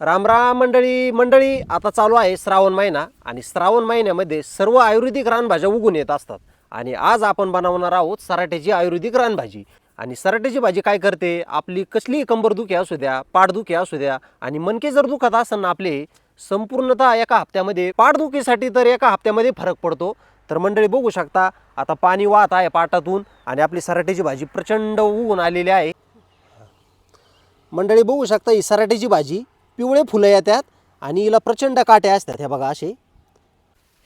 रामराम मंडळी मंडळी आता चालू आहे श्रावण महिना आणि श्रावण महिन्यामध्ये सर्व आयुर्वेदिक रानभाज्या उगून येत असतात. आणि आज आपण बनवणार आहोत सराट्याची आयुर्वेदिक रानभाजी. आणि सराट्याची भाजी काय करते? आपली कसलीही कंबरदुखी असू द्या पाठदुखी असू द्या आणि मनके जर दुखत असताना ना आपले संपूर्णतः एका हप्त्यामध्ये पाठदुखीसाठी तर एका हप्त्यामध्ये फरक पडतो. तर मंडळी बघू शकता आता पाणी वाहत आहे पाटातून आणि आपली सराट्याची भाजी प्रचंड उगून आलेली आहे. मंडळी बघू शकता ही सराट्याची भाजी पिवळे फुलं येतात आणि हिला प्रचंड काट्या असतात हे बघा असे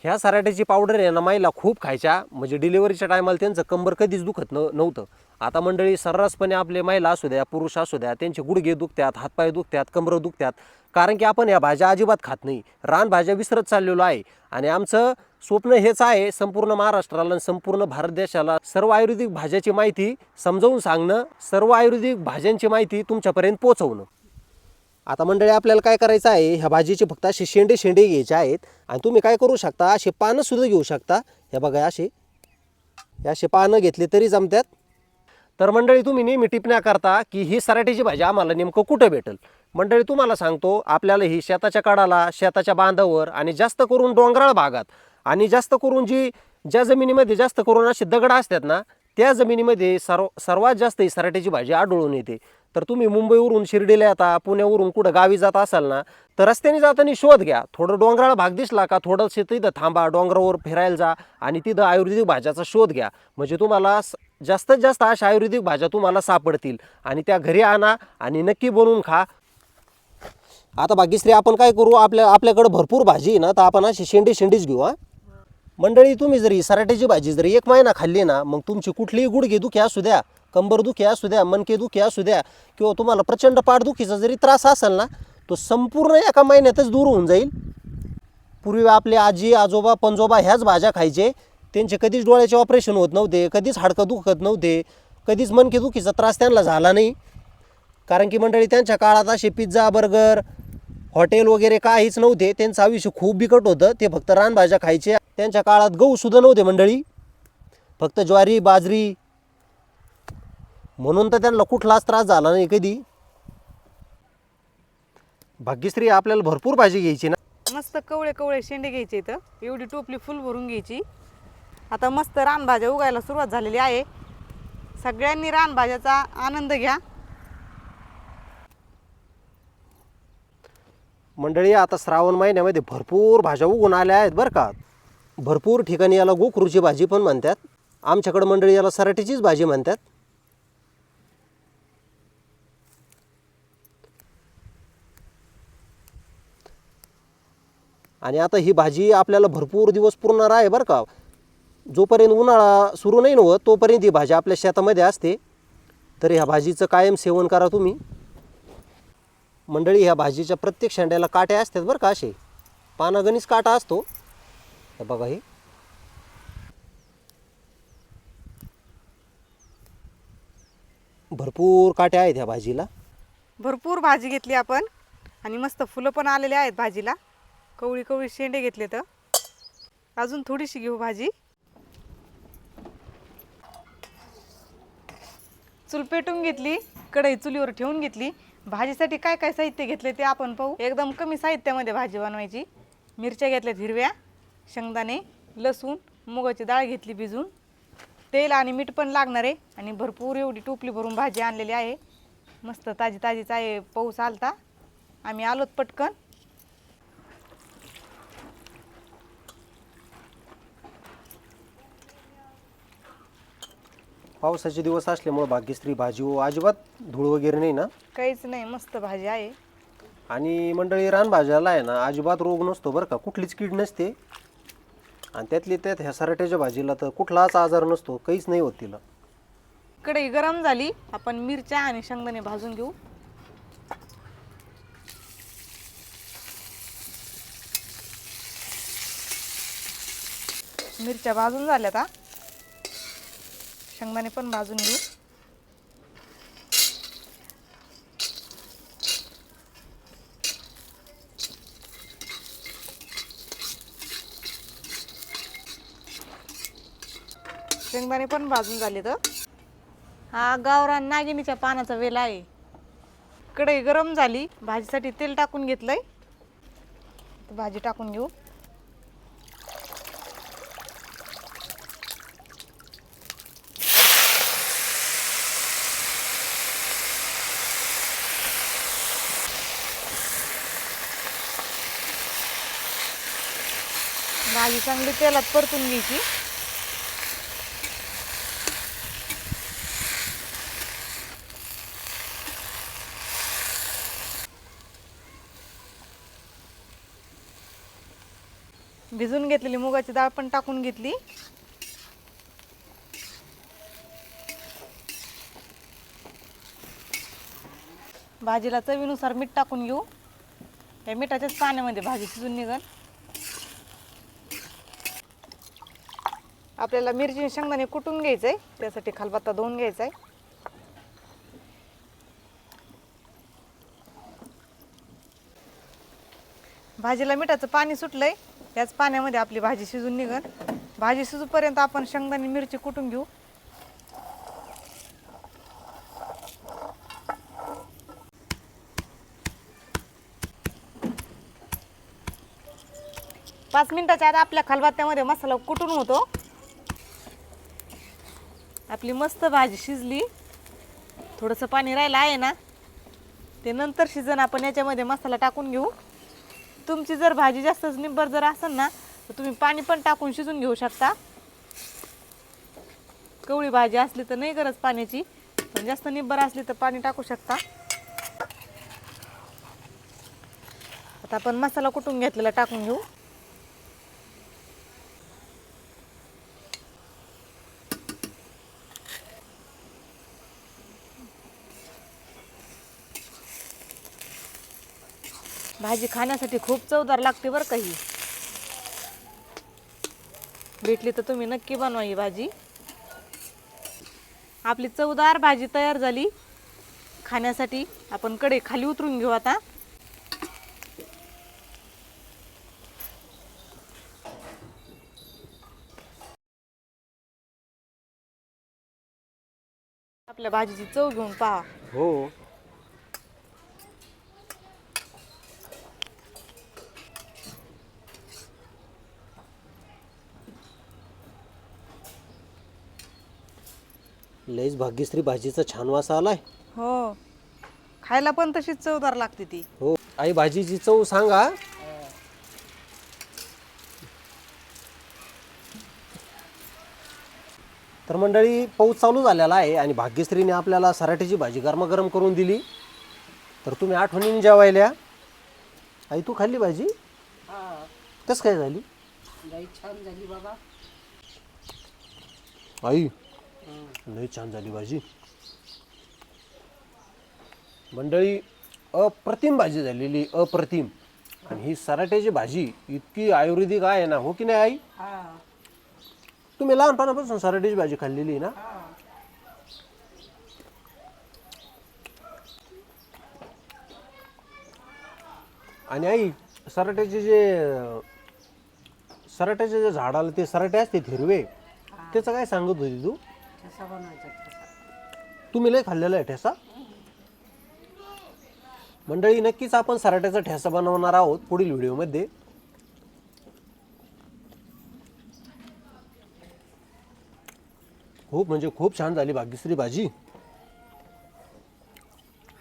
ह्या सराट्याची पावडर आहे ना माईला खूप खायच्या. म्हणजे डिलिव्हरीच्या टायमाला त्यांचं कंबर कधीच दुखत न नव्हतं. आता मंडळी सर्रासपणे आपले महिला असू द्या पुरुष असू द्या त्यांचे गुडघे दुखतात हातपाय दुखतात कंबर दुखतात. कारण की आपण या भाज्या अजिबात खात नाही. रानभाज्या विसरत चाललेलो आहे. आणि आमचं स्वप्न हेच आहे संपूर्ण महाराष्ट्राला आणि संपूर्ण भारत देशाला सर्व आयुर्वेदिक भाज्याची माहिती समजावून सांगणं सर्व आयुर्वेदिक भाज्यांची माहिती तुमच्यापर्यंत पोहोचवणं. आता मंडळी आपल्याला काय करायचं आहे? ह्या भाजीचे फक्त असे शेंडे शेंडे घ्यायचे आहेत. आणि तुम्ही काय करू शकता? असे पानंसुद्धा घेऊ शकता. हे बघा असे हे असे पानं घेतले तरी जमतात तर मंडळी तुम्ही नेहमी टिपण्या करता की ही सराठीची भाजी आम्हाला नेमकं कुठं भेटेल? मंडळी तुम्हाला सांगतो आपल्याला ही शेताच्या कडाला शेताच्या बांधावर आणि जास्त करून डोंगराळ भागात आणि जास्त करून जी ज्या जमिनीमध्ये जास्त करून असे दगड असतात ना त्या जमिनीमध्ये सर्व सर्वात जास्त ही सराठीची भाजी आढळून येते. तर तुम्ही मुंबईवरून शिर्डीला येता पुण्यावरून कुठं गावी जात असाल ना तर रस्त्याने जाताना शोध घ्या. थोडं डोंगराळ भाग दिसला का थोडंसं तिथं थांबा डोंगरावर फिरायला जा आणि तिथं आयुर्वेदिक भाज्याचा शोध घ्या. म्हणजे तुम्हाला जास्तीत जास्त अशा आयुर्वेदिक भाज्या तुम्हाला सापडतील आणि त्या घरी आणा आणि नक्की बनवून खा. आता भाग्यश्री आपण काय करू? आपल्या आपल्याकडं भरपूर भाजी आहे ना तर आपण अशी शेंडी शेंडीच घेऊ हा. मंडळी तुम्ही जरी सराट्याची भाजी जरी एक महिना खाल्ली ना मग तुमची कुठलीही गुडघे दुखी असू द्या. कंबर दुखी असू द्या मनके दुखी असू द्या किंवा तुम्हाला प्रचंड पाठदुखीचा जरी त्रास असेल ना तो संपूर्ण एका महिन्यातच दूर होऊन जाईल. पूर्वी आपले आजी आजोबा पंजोबा ह्याच भाज्या खायचे. त्यांचे कधीच डोळ्याचे ऑपरेशन होत नव्हते कधीच हाडकं दुखत नव्हते कधीच मनके दुखीचा त्रास त्यांना झाला नाही. कारण की मंडळी त्यांच्या काळात असे पिझ्झा बर्गर हॉटेल वगैरे काहीच नव्हते. त्यांचं आयुष्य खूप बिकट होतं. ते फक्त रानभाज्या खायचे. त्यांच्या काळात गहूसुद्धा नव्हते मंडळी. फक्त ज्वारी बाजरी म्हणून तर त्यांना कुठलाच त्रास झाला नाही कधी. भाग्यश्री आपल्याला भरपूर भाजी घ्यायची ना. मस्त कवळे कवळे शेंडे घ्यायचे इथं. एवढी टोपली फुल भरून घ्यायची. आता मस्त रानभाज्या उगायला सुरुवात झालेली आहे. सगळ्यांनी रानभाज्याचा आनंद घ्या. मंडळी आता श्रावण महिन्यामध्ये भरपूर भाज्या उगून आल्या आहेत बरं का. भरपूर ठिकाणी याला गोखरूची भाजी पण म्हणतात. आमच्याकडं मंडळी याला सराटीचीच भाजी म्हणतात. आणि आता ही भाजी आपल्याला भरपूर दिवस पुरणार आहे बरं का. जोपर्यंत उन्हाळा सुरू नाही नव्हत तोपर्यंत ही भाजी आपल्या शेतामध्ये असते. तर ह्या भाजीचं कायम सेवन करा तुम्ही. मंडळी ह्या भाजीच्या प्रत्येक शेंड्याला काटे असतात बरं का असे. पानागणीच काटा असतो. हे बघा हे. भरपूर काटे आहेत ह्या भाजीला. भरपूर भाजी घेतली आपण. आणि मस्त फुलं पण आलेले आहेत भाजीला. कवळी कवळी शेंडे घेतले तर अजून थोडीशी घेऊ भाजी. चूल पेटून घेतली कढई चुलीवर ठेवून घेतली. भाजीसाठी काय काय साहित्य घेतले ते आपण पाहू. एकदम कमी साहित्यामध्ये भाजी बनवायची. मिरच्या घेतल्यात हिरव्या शेंगदाणे लसूण मुगाची डाळ घेतली भिजून. तेल आणि मीठ पण लागणार आहे आणि भरपूर एवढी टोपली भरून भाजी आणलेली आहे. मस्त ताजी ताजीच आहे पाऊस आलता. आम्ही आलोत पटकन. पावसाचे दिवस असल्यामुळे भाग्यश्री भाजी व अजिबात धूळ वगैरे नाही ना? काहीच नाही मस्त भाजी आहे. आणि मंडळी रानभाज्याला आहे ना अजिबात रोग नसतो बरं का? कुठलीच कीड नसते. आणि त्यातली त्यात ह्या सराट्याच्या भाजीला तर कुठलाच आजार नसतो काहीच नाही होत तिला. कढई गरम झाली. आपण मिरच्या आणि शेंगदाणे भाजून घेऊ. मिरच्या भाजून झाल्यात आता शेंगदाणे पण भाजून घेऊ. शेंगदाणे पण भाजून झाले तर हा गावरान नागिनीच्या पानाचा वेल आहे. कढई गरम झाली. भाजीसाठी तेल टाकून घेतलंय. भाजी टाकून घेऊ. भाजी चांगली तेलात परतून घ्यायची. भिजून घेतलेली मुगाची डाळ पण टाकून घेतली. भाजीला चवीनुसार मीठ टाकून घेऊ. या मिठाच्याच पाण्यामध्ये भाजी शिजून निघल आपल्याला मिरची शेंगदाणे कुटून घ्यायचं आहे त्यासाठी खालबत्ता धुवून घ्यायचा आहे भाजीला मिठाचं पाणी सुटलंय. त्याच पाण्यामध्ये आपली भाजी शिजून निघल भाजी शिजूपर्यंत आपण शेंगदाणे मिरची कुटून घेऊ. पाच मिनिटाच्या आत आपल्या खलबत्त्यामध्ये मसाला कुटून होतो. आपली मस्त भाजी शिजली. थोडंसं पाणी राहिलं आहे ना ते नंतर शिजन आपण याच्यामध्ये मसाला टाकून घेऊ. तुमची जर भाजी जास्तच निब्बर जर असेल ना तर तुम्ही पाणी पण टाकून शिजून घेऊ शकता. कवळी भाजी असली तर नाही गरज पाण्याची पण जास्त निब्बर असली तर पाणी टाकू शकता. आता आपण मसाला कुटून घेतलेला टाकून घेऊ. भाजी खाण्यासाठी खूप चवदार लागते बरं काही भेटली तर तुम्ही नक्की बनवा ही भाजी. आपली चवदार भाजी तयार झाली. खाण्यासाठी आपण कडे खाली उतरून घेऊ आता. आपल्या भाजीची चव घेऊन पहा. हो. लईच भाग्यश्री भाजीचा छान वास आलाय. हो. खायला पण तशीच चवदार लागते ती. हो. आई भाजीची चव सांगा. तर मंडळी पाऊस चालू झालेला आहे आणि भाग्यश्रीने आपल्याला सराठीची भाजी गरमागरम करून दिली. तर तुम्ही आठवणीने जेवायल्या आई तू खाल्ली भाजी? कसं काय झाली? लई छान झाली बाबा. आई लय छान झाली भाजी. मंडळी अप्रतिम भाजी झालेली अप्रतिम. आणि ही सराट्याची भाजी इतकी आयुर्वेदिक आहे ना हो की नाही आई? तुम्ही लहानपणापासून सराट्याची भाजी खाल्लेली आहे ना? आणि आई सराट्याचे जे सराट्याचे जे झाडाला ते सराटे असते हिरवे. त्याचं काय सांगत होती तू? ठसा बनवायचा ठसा. तुम्ही लय खाल्लेला आहे ठेसा? मंडळी नक्कीच आपण सराट्याचा ठेसा बनवणार आहोत पुढील व्हिडिओमध्ये. खूप म्हणजे खूप छान झाली भाग्यश्री भाजी.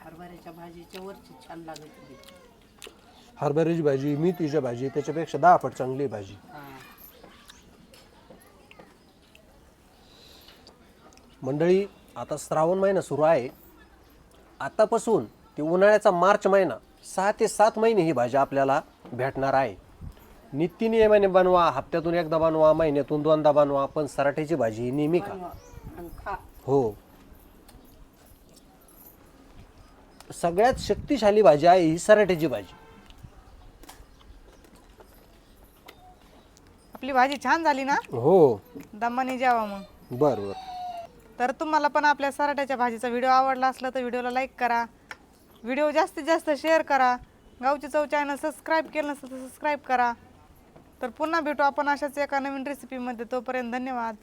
हरभऱ्याच्या भाजीच्या वरची छान लागत होती हरभऱ्याची भाजी भाजी त्याच्यापेक्षा दहा पट चांगली आहे भाजी. हा. मंडळी आता श्रावण महिना सुरू आहे. आतापासून ते उन्हाळ्याचा मार्च महिना सहा ते सात महिने ही भाजी आपल्याला भेटणार आहे. नित्यनियमाने बनवा हप्त्यातून एकदा बनवा महिन्यातून दोनदा बनवा पण सराठ्याची भाजी ही नेहमी खा. हो. सगळ्यात शक्तिशाली भाजी आहे ही सराठ्याची भाजी. आपली भाजी छान झाली ना? हो. दमाने जेवा मग. बर बर. तर तुम्हाला पण आपल्या सराट्याच्या भाजीचा व्हिडिओ आवडला असला तर व्हिडिओला लाईक करा. व्हिडिओ जास्तीत जास्त शेअर करा. गावची चव चॅनल सबस्क्राईब केलं नसेल तर सबस्क्राईब करा. तर पुन्हा भेटू आपण अशाच एका नवीन रेसिपीमध्ये तोपर्यंत धन्यवाद.